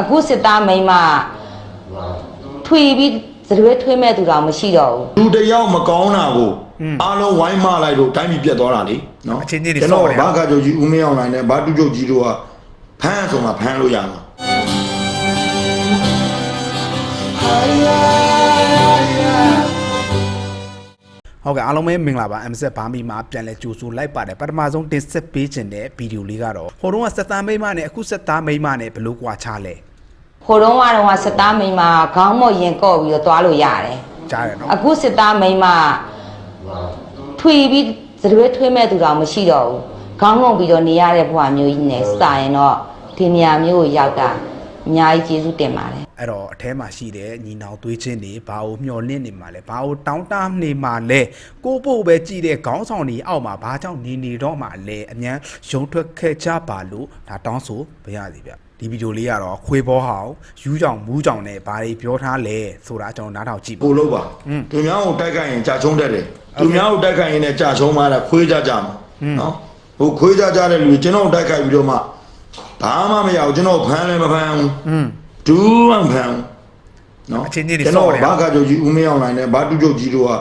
အခုစစ်သားမိန်းမထွေပြီးသရွေးထွေးမဲ့သူတော်မရှိတော့ဘူးလူတစ်ယောက်မကောင်းတာကိုအားလုံးဝိုင်းမလိုက်လို့တိုင်းပြည်ပြတ်သွားတာလေနော်အချင်းချင်းတွေကျွန်တော်စော့တယ်ဘာကကြိုကြီးဦးမင်းအောင်နိုင်နဲ့ဘာတူကြုတ်ကြီးတို့ကဖမ်းဆိုမှဖမ်းလို့ရမှာဟုတ်ကဲ့အားလုံးပဲမင်္ဂလာပါ MZ ဘာမီမှာပြန်လဲကြိုဆိုလိုက်ပါတယ်ပထမဆုံးတင်ဆက်ပေးခြင်းတဲ့ဗီဒီယိုလေးကတော့ဟိုတုန်းကစက်သားမိန်းမနဲ့အခုစက်သားမိန်းမနဲ့ဘယ်လိုကွာခြားလဲ ဟိုတုန်းကတော့စစ်သားမိန်းမခေါင်းမော့ရင်ကော့ပြီးတော့သွားလို့ရတယ်ကြားရနော်အခုစစ်သားမိန်းမထွေပြီးသရွေးထွေးမဲ့သူတော်မရှိတော့ဘူးခေါင်းငုံပြီးတော့နေရတဲ့ဘဝမျိုးကြီးနဲ့စာရင်တော့ဒီနေရာမျိုးကိုရောက်တာ အများကြီးကျေးဇူးတင်ပါတယ်အဲ့တော့အထဲမှာရှိတဲ့ညီနောင်သွေးချင်းတွေဘာကိုမျှော်လင့်နေမှာလဲဘာကိုတောင်းတနေမှာလဲကိုပို့ပဲကြည့်တဲ့ခေါင်းဆောင်တွေအောက်မှာဘာကြောင့်နေနေတော့မှလဲအញ្ញမ်းရုံထွက်ခဲ့ကြပါလို့ဒါတောင်းဆိုပါရစီဗျဒီဗီဒီယိုလေးကတော့ခွေးဘောဟောင်းယူးကြောင်မူးကြောင်နဲ့ဘာတွေပြောထားလဲဆိုတာကျွန်တော်နားထောင်ကြည့်ပါ ကိုလို့ပါသူများကိုတိုက်ခိုက်ရင်ကြာချုံးတတ်တယ်သူများကိုတိုက်ခိုက်ရင်လည်းကြာချုံးမှလည်းခွေးကြကြမှာနော်ဟိုခွေးကြကြတဲ့လူကျွန်တော်တိုက်ခိုက်ပြီးတော့မှ ဘာမှမရဘူးကျွန်တော်ဖမ်းလည်းမဖမ်းဘူး อืม ဒူးမှမဖမ်းဘူးနော် အချင်းချင်းတွေ ကျွန်တော် စော့တယ် ဘာကကြိုကြီးဦးမင်းအောင်နိုင်နဲ့ဘာတူကြုတ်ကြီးတို့က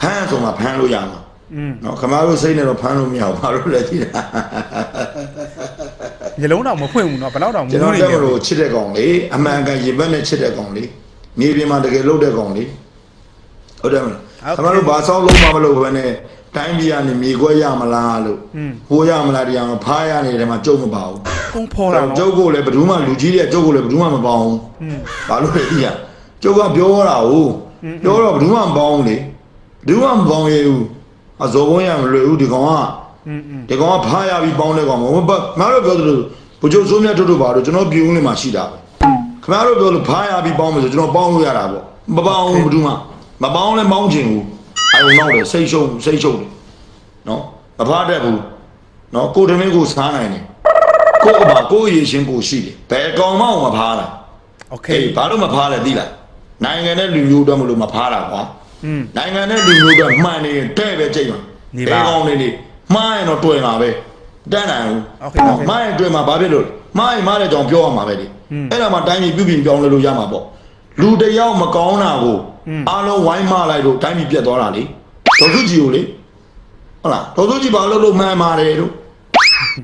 ဖမ်းဆိုမှဖမ်းလို့ရမှာ อืม နော်ခမားတို့စိတ်နဲ့တော့ဖမ်းလို့မရဘူးဘာလို့လဲကြည့်တာ မျိုးလုံးတော့မဖွင့်ဘူးเนาะဘယ်တော့တော့မူး ကျွန်တော် နေ တက်မ နေ လို့ချစ်တဲ့ကောင်လေအမှန်ကန်ရေဘက်နဲ့ချစ်တဲ့ကောင်လေမြေပြင်မှာတကယ်လုပ်တဲ့ကောင်လေဟုတ်တယ်မလားခမားတို့ဘာဆောက်လုံးမှမလုပ်ဘဲနဲ့ တိုင်းပြည်ကနေမြေခွက်ရမလားလို့ဟိုးရမလားတရားမဖားရနေတယ်မှာကြုံမပါဘူးကုန်းဖော်တာတော့ကျုပ်ကိုလည်းဘယ်သူမှလူကြီးတွေကကျုပ်ကိုလည်းဘယ်သူမှမပေါအောင်ဘာလို့လဲဒီကကျုပ်ကပြောတာဟုတ်ပြောတော့ဘယ်သူမှမပေါအောင်လေဘယ်သူမှမပေါအောင်ရဘူးအဇော်ဘုံရမလွယ်ဘူးဒီကောင်ကဒီကောင်ကဖားရပြီးပေါင်းတဲ့ကောင်မဟုတ်ငါတို့ပြောသလိုဘုကျုပ်စိုးမြတ်တို့တို့ပါတော့ကျွန်တော်ပြည်ဦးလေးမှာရှိတာပဲခင်ဗျားတို့ပြောလို့ဖားရပြီးပေါင်းမယ်ဆိုကျွန်တော်ပေါင်းလို့ရတာပေါ့မပေါအောင်ဘယ်သူမှမပေါအောင်လည်းပေါင်းချင်ဘူး အဲုံနောက်တယ်စိတ်ရှုံစိတ်ရှုံတယ်နော်မဖားတတ်ဘူးနော်ကိုယ်တမင်းကိုစားနိုင်တယ်ကိုယ့်အပါကိုယ့်ရည်ရှင်ကိုရှိတယ်ဘယ်ကောင်မှမဖားတာ โอเค အေးဘာလို့မဖားလဲသိလားနိုင်ငံနဲ့လူမျိုးတော့မလို့မဖားတာကွာ อืม နိုင်ငံနဲ့လူမျိုးတော့မှန်နေရင်တဲ့ပဲကြိတ်မှာ နေပါ ဘယ်ကောင်နေနေမှားရင်တော့တွေ့မှာပဲတန်းနိုင်ဘူး โอเคโอเค မှားရင်တွေ့မှာဘာဖြစ်လို့လဲမှားရင်မှားတဲ့ကြောင်ပြောရမှာပဲလေ อืม အဲ့ဒါမှတိုင်းပြည်ပြုပြင်ပြောင်းလဲလို့ရမှာပေါ့ လူတစ်ယောက်မကောင်းတာကိုอืมအားလုံးဝိုင်းမလိုက်လို့တိုင်းပြည်ပြတ်သွားတာလေဒေါ်စုကြည်ကိုလေဟုတ်လားဒေါ်စုကြည်ဘာလို့လို့မှန်ပါတယ်လို့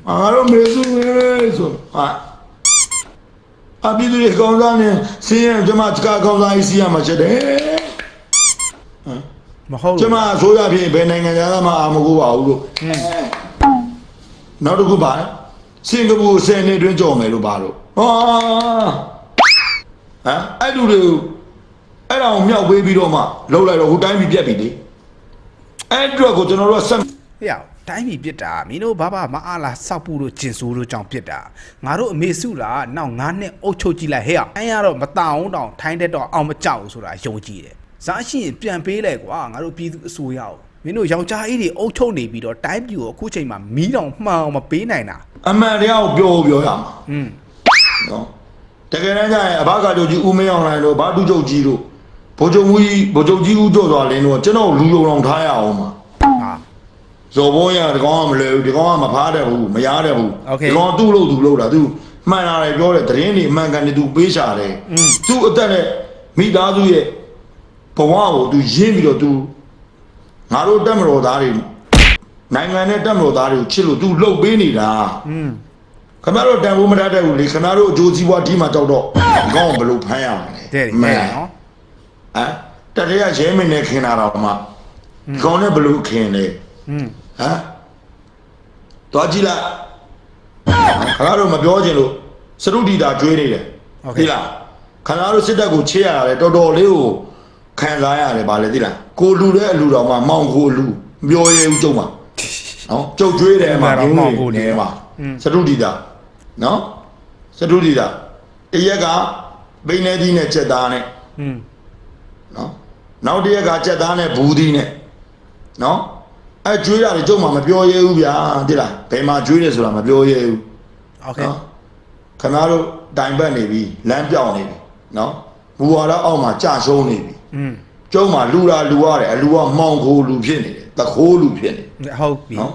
အားလုံးမေစုပဲဆိုဟာအပိသူတွေကောင်းစားနေစင်းရကျမတကားကောင်းစားကြီးစီးရမှာချက်တယ်မဟုတ်ကျဘူးမအစိုးရဖြစ်ဘယ်နိုင်ငံသားမှအာမကိုပါဘူးလို့နောက်တစ်ခုပါစင်ကာပူ10နှစ်တွင်းကြော်မယ်လို့ပါလို့ဟာ ဟမ်အဲ့လူတွေအဲ့ဒါကိုမြောက်ပေးပြီးတော့မှလှုပ်လိုက်တော့ဟိုတိုင်းပြည်ပြက်ပြီလေအဲ့အတွက်ကိုကျွန်တော်တို့ကဆက်ဟေ့ရောက်တိုင်းပြည်ပြစ်တာမင်းတို့ဘာဘာမအားလားစောက်ပူတို့ကျင်ဆိုးတို့ကြောင့်ပြစ်တာငါတို့အမေစုလားနောက်ငါနှစ်အုပ်ချုပ်ကြည့်လိုက်ဟဲ့ရောက်အဲ့ရတော့မတောင်းတောင်ထိုင်းတဲ့တော့အောင်မကြောက်ဘူးဆိုတာယုံကြည်တယ်ဇာရှိရင်ပြန်ပေးလိုက်ကွာငါတို့ပြည်သူအစိုးရကိုမင်းတို့ယောက်ျားကြီးတွေအုပ်ချုပ်နေပြီးတော့တိုင်းပြည်ကိုအခုချိန်မှာမီးတောင်မှန်အောင်မပေးနိုင်တာအမှန်တရားကိုပြောပြောရမှာอืมနော် တကယ်တမ်းကျရင်အဘကာချုပ်ကြီးဦးမင်းအောင်လှိုင်တို့ဘာတူချုပ်ကြီးတို့ဗိုလ်ချုပ်ကြီးဗိုလ်ချုပ်ကြီးဦးကျော်စွာလင်းတို့ကကျွန်တော်လူယုံအောင်ထားရအောင်ပါဟာဇော်ဘုံရဒီကောင်ကမလဲဘူးဒီကောင်ကမဖားတယ်ဘူးမရတယ်ဘူးဒီကောင်သူ့လို့သူလို့တာသူမှန်လာတယ်ပြောတယ်သတင်းတွေအမှန်ကန်တယ်သူပေးချတယ်သူ့အသက်နဲ့မိသားစုရဲ့ဘဝကိုသူရင်းပြီးတော့သူငါတို့တက်မတော်သားတွေနိုင်ငံနဲ့တက်မတော်သားတွေကိုချစ်လို့သူလှုပ်ပေးနေတာอืม ခင်ဗျားတို့တန်ဖိုးမတတ်တဲ့ဘူးလေခင်ဗျားတို့အကျိုးစီးပွားဒီမှာကြောက်တော့ဒီကောင်ကဘယ်လိုဖမ်းရမလဲတဲ့တယ်မှတဲ့န်နော်ဟမ်တတရရဲမင်းနဲ့ခင်တာတော့မှဒီကောင်နဲ့ဘယ်လိုခင်လဲอืมဟမ်သွားကြည့်လိုက်ခါတော့မပြောချင်လို့စရုဒီတာကျွေးနေတယ်သိလားခါတို့စစ်တပ်ကိုချေရရတယ်တော်တော်လေးကိုခံစားရတယ်ဗာလေသိလားကိုလူတဲ့အလူတော်မှမောင်ကိုလူမပြောရဲဘူးကျုံမှာနော်ကျုပ်ကျွေးတယ်မှာနေမှာစရုဒီတာ နော်စရုဒီတာတရက်ကဘိန်းနေသီးနဲ့ချက်သားနဲ့ อืม နော်နောက်တစ်ရက်ကကြက်သားနဲ့ဘူးသီးနဲ့နော်အဲကျွေးရတယ်ကျုံမှမပြောရဲဘူးဗျာတိလားဘယ်မှာကျွေးတယ်ဆိုတာမပြောရဲဘူး โอเค နော်ခင်ဗျားတို့တိုင်ပတ်နေပြီလမ်းပြောင်းနေပြီနော်ဘူဝါဒအောက်မှာကြာရှုံးနေပြီ อืม ကျုံမှလူလာလူရတယ်အလူကမောင်ခိုလူဖြစ်နေတယ်တခိုးလူဖြစ်နေတယ် ဟုတ်ပြီ နော်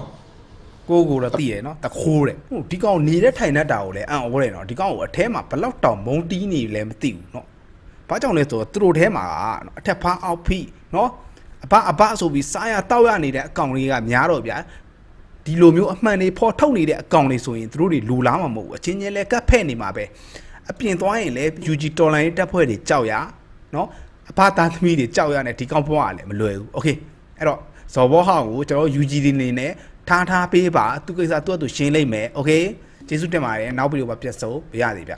ကိုကိုတော့သိရနော်တခိုးတဲ့ဟုတ်ဒီကောင်နေတဲ့ထိုင်နေတာကိုလည်းအံ့ဩတယ်နော်ဒီကောင်ကိုအထဲမှာဘလောက်တောင်မုံတီးနေလဲမသိဘူးနော်ဘာကြောင့်လဲဆိုတော့သူတို့ထဲမှာနော်အထက်ဖားအောက်ဖိနော်အဘအဘဆိုပြီးစားရတောက်ရနေတဲ့အကောင်လေးကများတော့ဗျာဒီလိုမျိုးအမှန်တွေဖော်ထုတ်နေတဲ့အကောင်လေးဆိုရင်သူတို့တွေလူလားမှာမဟုတ်ဘူးအချင်းချင်းလဲကတ်ဖဲ့နေမှာပဲအပြင်သွားရင်လဲ UG တော်လိုင်းတက်ဖွဲ့တွေကြောက်ရနော်အဘသားသမီးတွေကြောက်ရနဲ့ဒီကောင်ဘွားကလည်းမလွယ်ဘူးโอเคအဲ့တော့ဇော်ဘောဟောင်းကိုကျွန်တော် UG ဒီနေနဲ့ ထားထားပေးပါသူကိစ္စသူ့အတူရှင်းလိုက်မယ်โอเคကျေးဇူးတင်ပါတယ်နောက်ဗီဒီယိုမှာပြန်ဆုံပြရစီဗျ